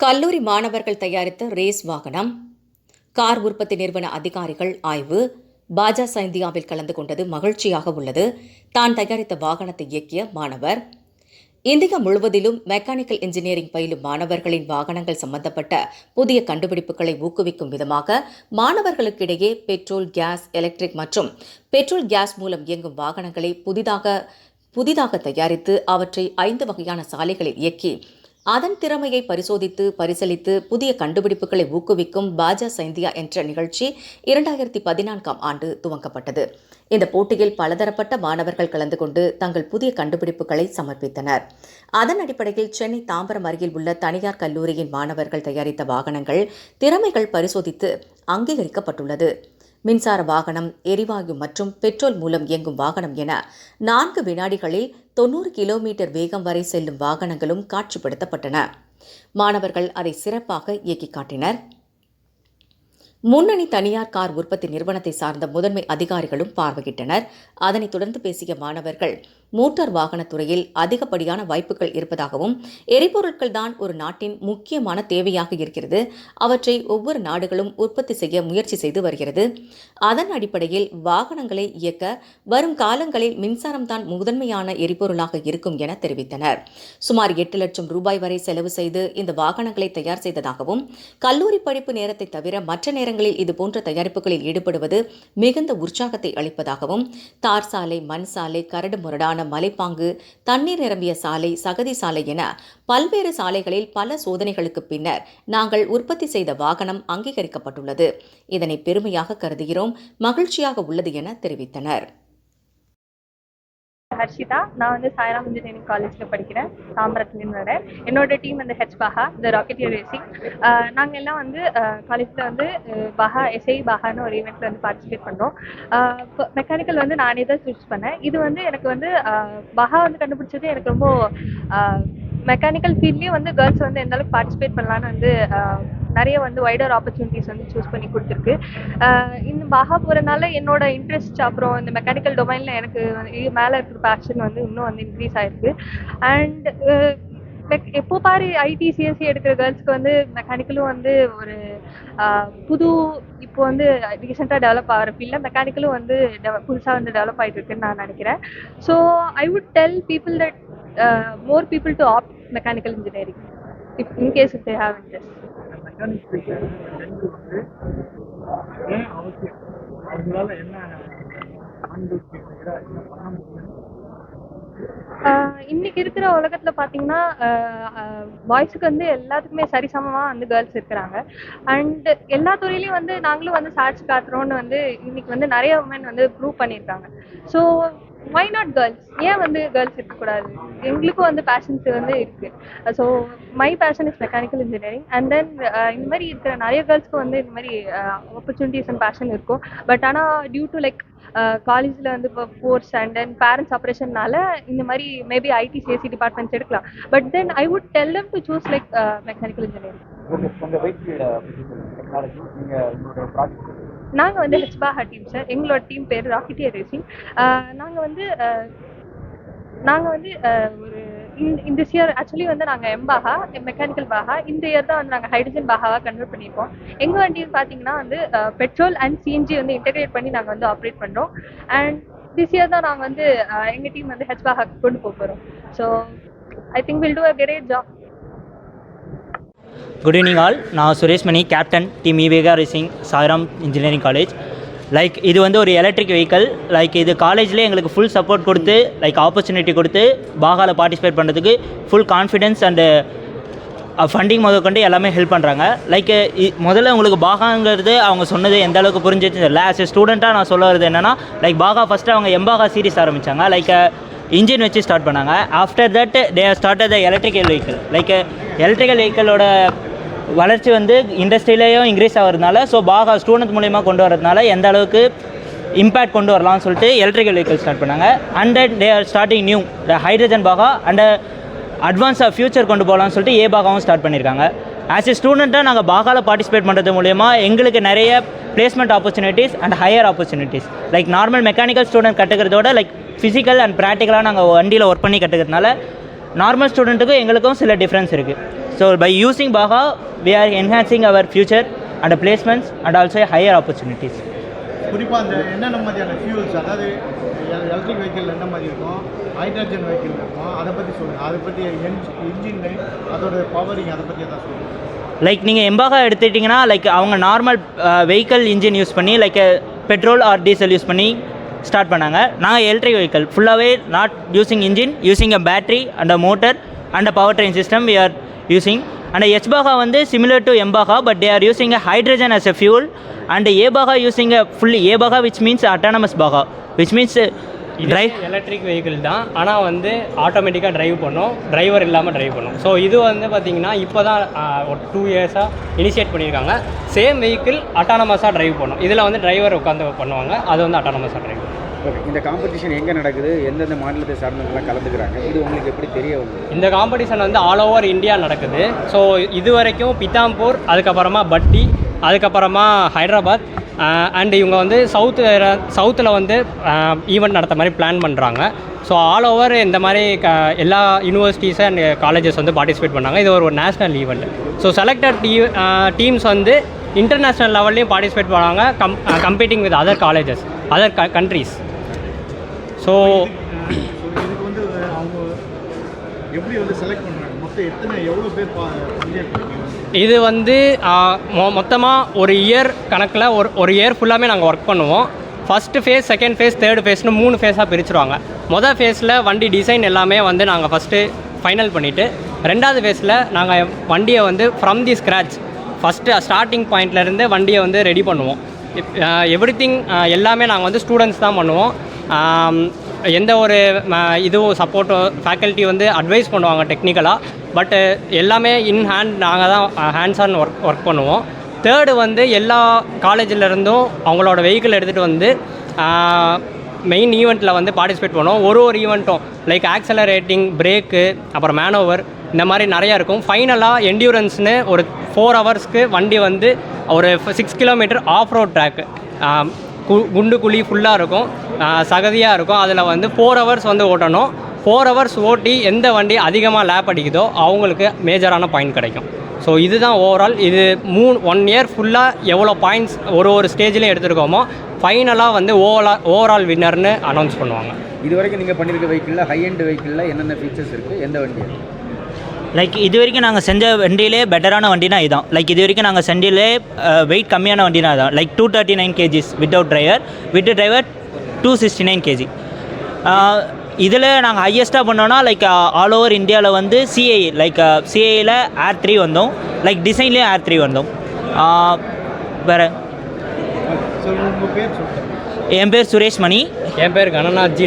கல்லூரி மாணவர்கள் தயாரித்த ரேஸ் வாகனம். கார் உற்பத்தி நிறுவன அதிகாரிகள் ஆய்வு. பாஜா சைந்தியாவில் கலந்து கொண்டது மகிழ்ச்சியாக உள்ளது. தான் தயாரித்த வாகனத்தை இயக்கிய மாணவர். இந்தியா முழுவதிலும் மெக்கானிக்கல் இன்ஜினியரிங் பயிலும் மாணவர்களின் வாகனங்கள் சம்பந்தப்பட்ட புதிய கண்டுபிடிப்புகளை ஊக்குவிக்கும் விதமாக மாணவர்களுக்கிடையே பெட்ரோல் கேஸ் எலக்ட்ரிக் மற்றும் பெட்ரோல் கேஸ் மூலம் இயங்கும் வாகனங்களை புதிதாக புதிதாக தயாரித்து அவற்றை ஐந்து வகையான சாலைகளில் இயக்கி அதன் திறமையை பரிசோதித்து பரிசீலித்து புதிய கண்டுபிடிப்புகளை ஊக்குவிக்கும் பாஜா சைந்தியா என்ற நிகழ்ச்சி இரண்டாயிரத்தி பதினான்காம் ஆண்டு துவங்கப்பட்டது. இந்த போட்டியில் பலதரப்பட்ட மாணவர்கள் கலந்து கொண்டு தங்கள் புதிய கண்டுபிடிப்புகளை சமர்ப்பித்தனர். அதன் அடிப்படையில் சென்னை தாம்பரம் அருகில் உள்ள தனியார் கல்லூரியின் மாணவர்கள் தயாரித்த வாகனங்கள் திறமைகள் பரிசோதித்து அங்கீகரிக்கப்பட்டுள்ளது. மின்சார வாகனம் எரிவாயு மற்றும் பெட்ரோல் மூலம் இயங்கும் வாகனம் என நான்கு வினாடிகளில் தொண்ணூறு கிலோமீட்டர் வேகம் வரை செல்லும் வாகனங்களும் காட்சிப்படுத்தப்பட்டன. மாணவர்கள் அதை சிறப்பாக இயக்கி காட்டினர். முன்னணி தனியார் கார் உற்பத்தி நிறுவனத்தை சார்ந்த முதன்மை அதிகாரிகளும் பார்வையிட்டனர். அதனைத் தொடர்ந்து பேசிய மாணவர்கள் மோட்டார் வாகனத்துறையில் அதிகப்படியான வாய்ப்புகள் இருப்பதாகவும் எரிபொருட்கள் தான் ஒரு நாட்டின் முக்கியமான தேவையாக இருக்கிறது. அவற்றை ஒவ்வொரு நாடுகளும் உற்பத்தி செய்ய முயற்சி செய்து வருகிறது. அதன் அடிப்படையில் வாகனங்களை இயக்க வரும் காலங்களில் மின்சாரம் தான் முதன்மையான எரிபொருளாக இருக்கும் என தெரிவித்தனர். சுமார் எட்டு லட்சம் ரூபாய் வரை செலவு செய்து இந்த வாகனங்களை தயார் செய்ததாகவும் கல்லூரி படிப்பு நேரத்தை தவிர மற்ற நேரங்களில் இதுபோன்ற தயாரிப்புகளில் ஈடுபடுவது மிகுந்த உற்சாகத்தை அளிப்பதாகவும் தார் சாலை மண் சாலை கரடு முரடான மலைப்பாங்கு தண்ணீர் நிரம்பிய சாலை சகதி சாலை என பல்வேறு சாலைகளில் பல சோதனைகளுக்கு பின்னர் நாங்கள் உற்பத்தி செய்த வாகனம் அங்கீகரிக்கப்பட்டுள்ளது. இதனை பெருமையாக கருதுகிறோம் மகிழ்ச்சியாக உள்ளது என தெரிவித்தனர். ஹர்ஷிதா. நான் வந்து சாய்ராம் இன்ஜினியரிங் காலேஜில் படிக்கிறேன். தாம்பரத்துலேருந்து வரேன். என்னோட டீம் வந்து ஹெச் பஹா இந்த ராக்கெட்டியர் ரேசிங் நாங்கள் எல்லாம் வந்து காலேஜில் வந்து பஹா எஸ்ஐ பஹான்னு ஒரு ஈவெண்ட்டில் வந்து பார்ட்டிசிபேட் பண்ணோம். மெக்கானிக்கல் வந்து நானே தான் சூஸ் பண்ணேன். இது வந்து எனக்கு வந்து பஹா வந்து கண்டுபிடிச்சது எனக்கு ரொம்ப மெக்கானிக்கல் ஃபீல்ட்லேயும் வந்து கேர்ள்ஸ் வந்து எந்த அளவுக்கு பார்ட்டிசிபேட் பண்ணலான்னு வந்து நிறைய வந்து வைடர் ஆப்பர்ச்சுனிட்டிஸ் வந்து சூஸ் பண்ணி கொடுத்துருக்கு. இந்த பாகா போகிறனால என்னோட இன்ட்ரெஸ்ட் அப்புறம் இந்த மெக்கானிக்கல் டொமைனில் எனக்கு இது மேலே இருக்கிற பேஷன் வந்து இன்னும் வந்து இன்க்ரீஸ் ஆயிருக்கு. அண்ட் லைக் எப்போ பாரு ஐடி சிஎஸ்சி எடுக்கிற கேர்ள்ஸ்க்கு வந்து மெக்கானிக்கலும் வந்து ஒரு புது இப்போ வந்து ரீசெண்டாக டெவலப் ஆகிற ஃபீல்டில் மெக்கானிக்கலும் வந்து புதுசாக வந்து டெவலப் ஆகிட்டு இருக்குன்னு நான் நினைக்கிறேன். So I would tell people that more people to opt mechanical engineering if in case if they have interest mechanic ஃபீல்டில் வந்து ஏன் அவசியம் அவங்களால என்ன என்ன பண்ண முடியும் ஆஹ் இன்னைக்கு இருக்கிற உலகத்துல பாத்தீங்கன்னா பாய்ஸுக்கு வந்து எல்லாத்துக்குமே சரிசமமா வந்து கேர்ள்ஸ் இருக்கிறாங்க. அண்ட் எல்லா துறையிலயும் வந்து நாங்களும் வந்து சாட்சி காட்டுறோம்னு வந்து இன்னைக்கு வந்து நிறைய உமன் வந்து ப்ரூவ் பண்ணியிருக்காங்க. ஸோ ஒய் நாட் கேர்ள்ஸ் ஏன் வந்து கேர்ள்ஸ் இருக்கக்கூடாது? எங்களுக்கும் வந்து பேஷன்ஸ் வந்து இருக்கு. So my passion is mechanical engineering and then இந்த மாதிரி இருக்கிற நிறைய கேர்ள்ஸ்க்கு வந்து இந்த மாதிரி ஆப்பர்ச்சுனிட்டிஸ் அண்ட் பேஷன் இருக்கும். பட் ஆனால் டியூ டு லைக் காலேஜில் வந்து இப்போ ஃபோர்ஸ் அண்ட் தென் பேரண்ட்ஸ் ஆப்ரேஷன்னால இந்த மாதிரி மேபி ஐடி சிஎஸ்சி டிபார்ட்மெண்ட்ஸ் எடுக்கலாம். But then I would tell them to choose like mechanical engineering உங்க உங்க வெயிட் டெக்னாலஜி நீங்கள் உங்களோட ப்ராஜெக்ட் நாங்கள் வந்து ஹெச்பாஹா டீம் சார் எங்களோட டீம் பேர் ராக்கெட்டியர் ரேசிங் நாங்கள் வந்து நாங்கள் வந்து ஒரு இந்த இந்த இயர் ஆக்சுவலி வந்து நாங்கள் எம்பாகா மெக்கானிக்கல் பாகா இந்த இயர் தான் வந்து நாங்கள் ஹைட்ரஜன் பாகாவாக கன்வெர்ட் பண்ணியிருக்கோம். எங்கள் வண்டியில் பார்த்தீங்கன்னா வந்து பெட்ரோல் அண்ட் சிஎன்ஜி வந்து இன்டெகிரேட் பண்ணி நாங்கள் வந்து ஆப்ரேட் பண்ணுறோம் அண்ட் திஸ் இயர் தான் நாங்கள் வந்து எங்கள் டீம் வந்து ஹெச் பாகாக்கு கொண்டு போக போகிறோம் so I think will do a great job good evening all நான் Sureshmani captain team இவேகா racing Sairam engineering college like இது வந்து ஒரு எலக்ட்ரிக் வெஹிக்கல் லைக் இது காலேஜ்லேயே எங்களுக்கு ஃபுல் சப்போர்ட் கொடுத்து லைக் ஆப்பர்ச்சுனிட்டி கொடுத்து பாகாவில் பார்ட்டிசிபேட் பண்ணுறதுக்கு ஃபுல் கான்ஃபிடென்ஸ் அண்டு ஃபண்டிங் முத கொண்டு எல்லாமே ஹெல்ப் பண்ணுறாங்க லைக் முதல்ல உங்களுக்கு பாகாங்கிறது அவங்க சொன்னது எந்த அளவுக்கு புரிஞ்சிச்சு தெரியல. ஆஸ் எ ஸ்டூடெண்ட்டாக நான் சொல்ல வருது என்னென்னா லைக் பாகா ஃபஸ்ட்டு அவங்க எம்பாகா சீரிஸ் ஆரம்பித்தாங்க லைக் இன்ஜின் வச்சு ஸ்டார்ட் பண்ணாங்க. After that they start the electrical vehicle like electrical வெஹிக்கிளோட வளர்ச்சி வந்து இண்டஸ்ட்ரியிலையும் இன்க்ரீஸ் ஆகிறதுனால ஸோ பாகா ஸ்டூடெண்ட் மூலிமா கொண்டு வரதுனால எந்த அளவுக்கு இம்பேக்ட் கொண்டு வரலாம்னு சொல்லிட்டு எலக்ட்ரிக்கல் வெஹிக்கிள் ஸ்டார்ட் பண்ணாங்க. And they are starting new the hydrogen BAJA and அட்வான்ஸாக ஃபியூச்சர் கொண்டு போகலாம்னு சொல்லிட்டு ஏ பாகாவும் ஸ்டார்ட் பண்ணியிருக்காங்க ஆஸ் எ ஸ்டூடெண்ட்டாக நாங்கள் பாகாவில் பார்ட்டிசிபேட் பண்ணுறது மூலயமா எங்களுக்கு நிறைய placement opportunities and higher opportunities like normal mechanical student கற்றுக்கிறதோட like physical and ப்ராக்டிக்கலாக நாங்கள் வண்டியில் ஒர்க் பண்ணி கற்றுக்கிறதுனால நார்மல் ஸ்டூடெண்ட்டுக்கும் எங்களுக்கும் சில டிஃப்ரென்ஸ் இருக்குது so by using BAJA we are enhancing our future and placements and also higher opportunities குறிப்பாக அந்த என்னென்ன மாதிரியான ஃபியூல்ஸ் அதாவது எலக்ட்ரிக் வெஹிக்கிள் என்ன மாதிரி இருக்கும்? ஹைட்ரஜன் வெஹிக்கிள் இருக்கும்? அதை பற்றி சொல்லுங்கள் அதை பற்றி இன்ஜின் அதோட பவரிங் அதை பற்றி எதாவது சொல்லுங்கள் லைக் நீங்கள் எம்பாகா எடுத்துக்கிட்டிங்கன்னா லைக் அவங்க நார்மல் வெஹிக்கல் இன்ஜின் யூஸ் பண்ணி like petrol or diesel use பண்ணி ஸ்டார்ட் பண்ணாங்க. நாங்கள் எலக்ட்ரிக் வெஹிக்கல் ஃபுல்லாகவே not using engine using a battery and a motor and a power train system we are using and H BAJA வந்து similar to M BAJA but they are using a hydrogen as a fuel and A BAJA using a fully A BAJA which means autonomous BAJA which means drive electric vehicle தான். ஆனால் வந்து ஆட்டோமேட்டிக்காக drive பண்ணும். Driver இல்லாமல் drive பண்ணும். So இது வந்து பார்த்தீங்கன்னா இப்போ தான் ஒரு டூ இயர்ஸாக இனிஷியேட் பண்ணியிருக்காங்க. சேம் வெஹிக்கிள் அட்டானமஸாக டிரைவ் பண்ணும். இதில் வந்து டிரைவர் உட்காந்து பண்ணுவாங்க. அது வந்து அட்டானமஸாக டிரைவ் பண்ணும். ஓகே இந்த காம்படிஷன் எங்கே நடக்குது? எந்தெந்த மாநிலத்தை சார்ந்தவங்களாம் கலந்துக்கிறாங்க? இது உங்களுக்கு எப்படி தெரிய வந்தது? இந்த காம்படிஷன் வந்து ஆல் ஓவர் இந்தியா நடக்குது. ஸோ இது வரைக்கும் பித்தாம்பூர் அதுக்கப்புறமா பட்டி அதுக்கப்புறமா ஹைதராபாத் அண்ட் இவங்க வந்து சவுத்து சவுத்தில் வந்து ஈவெண்ட் நடத்த மாதிரி பிளான் பண்ணுறாங்க ஸோ ஆல் ஓவர் இந்த மாதிரி க எல்லா யூனிவர்சிட்டிஸ் அண்ட் காலேஜஸ் வந்து பார்ட்டிசிபேட் பண்ணாங்க. இது ஒரு நேஷ்னல் ஈவெண்ட் ஸோ செலக்டட் டீ டீம்ஸ் வந்து இன்டர்நேஷ்னல் லெவல்லையும் பார்ட்டிசிபேட் பண்ணாங்க. Come competing with other colleges other க கண்ட்ரீஸ் ஸோ ஸோ இதுக்கு வந்து அவங்க எப்படி வந்து செலக்ட் பண்ணுறாங்க எத்தனை எவ்வளோ பேர் இது வந்து மொத்தமாக ஒரு இயர் கணக்கில் ஒரு ஒரு இயர் ஃபுல்லாமே நாங்கள் ஒர்க் பண்ணுவோம். First phase second phase third ஃபேஸ்னு மூணு ஃபேஸாக பிரிச்சுருவாங்க. மொதல் ஃபேஸில் வண்டி டிசைன் எல்லாமே வந்து நாங்கள் ஃபஸ்ட்டு ஃபைனல் பண்ணிவிட்டு ரெண்டாவது ஃபேஸில் நாங்கள் வண்டியை வந்து from the scratch first starting பாயிண்ட்லேருந்து வண்டியை வந்து ரெடி பண்ணுவோம். எவ்ரி திங் எல்லாமே நாங்கள் வந்து ஸ்டூடெண்ட்ஸ் தான் பண்ணுவோம். எந்த ஒரு இதுவும் சப்போர்ட்டோ ஃபேக்கல்ட்டி வந்து அட்வைஸ் பண்ணுவாங்க டெக்னிக்கலாக பட்டு uh, எல்லாமே இன் ஹேண்ட் நாங்கள் தான் ஹேண்ட்ஸ் ஆன் ஒர்க் ஒர்க் பண்ணுவோம். தேர்டு வந்து எல்லா காலேஜில் இருந்தும் அவங்களோட வெஹிக்கிள் எடுத்துகிட்டு வந்து uh, மெயின் ஈவெண்ட்டில் வந்து பார்ட்டிசிபேட் பண்ணுவோம். ஒரு ஒரு ஈவெண்ட்டும் லைக் ஆக்சலரேட்டிங் பிரேக்கு அப்புறம் மேனோவர் இந்த மாதிரி நிறையா இருக்கும். ஃபைனலாக என்டியூரன்ஸ்னு ஒரு ஃபோர் ஹவர்ஸ்க்கு வண்டி வந்து ஒரு six kilometre off road track குண்டு குழி ஃபுல்லாக இருக்கும். சகதியாக இருக்கும். அதில் வந்து ஃபோர் ஹவர்ஸ் வந்து ஓட்டணும். ஃபோர் ஹவர்ஸ் ஓட்டி எந்த வண்டி அதிகமாக லேப் அடிக்குதோ அவங்களுக்கு மேஜரான பாயிண்ட் கிடைக்கும். ஸோ இதுதான் ஓவரால் இது மூணு ஒன் இயர் ஃபுல்லாக எவ்வளோ பாயிண்ட்ஸ் ஒரு ஒரு ஸ்டேஜ்லேயும் எடுத்துருக்கோமோ ஃபைனலாக வந்து ஓவரால் ஓவரால் வின்னர்னு அனௌன்ஸ் பண்ணுவாங்க. இது வரைக்கும் நீங்கள் பண்ணியிருக்க வெஹிக்கிளில் ஹை எண்ட் வெஹிக்கிளில் என்னென்ன ஃபீச்சர்ஸ் இருக்குது எந்த வண்டி? லைக் இது வரைக்கும் நாங்கள் செஞ்ச வண்டியிலே பெட்டரான வண்டினா இதுதான் லைக் இது வரைக்கும் நாங்கள் செஞ்சிலே வெயிட் கம்மியான வண்டினா இதுதான் like two thirty nine kgs without driver with driver two sixty nine kg இதில் நாங்கள் ஹையஸ்ட்டாக பண்ணோன்னா லைக் ஆல் ஓவர் இந்தியாவில் வந்து சிஐ லைக் சிஐயில் ஏர் த்ரீ வந்தோம். லைக் டிசைன்லேயும் ஏர் த்ரீ வந்தோம். வேறு? என் பேர் சுரேஷ் மணி என் பேர் கணநாத்ஜி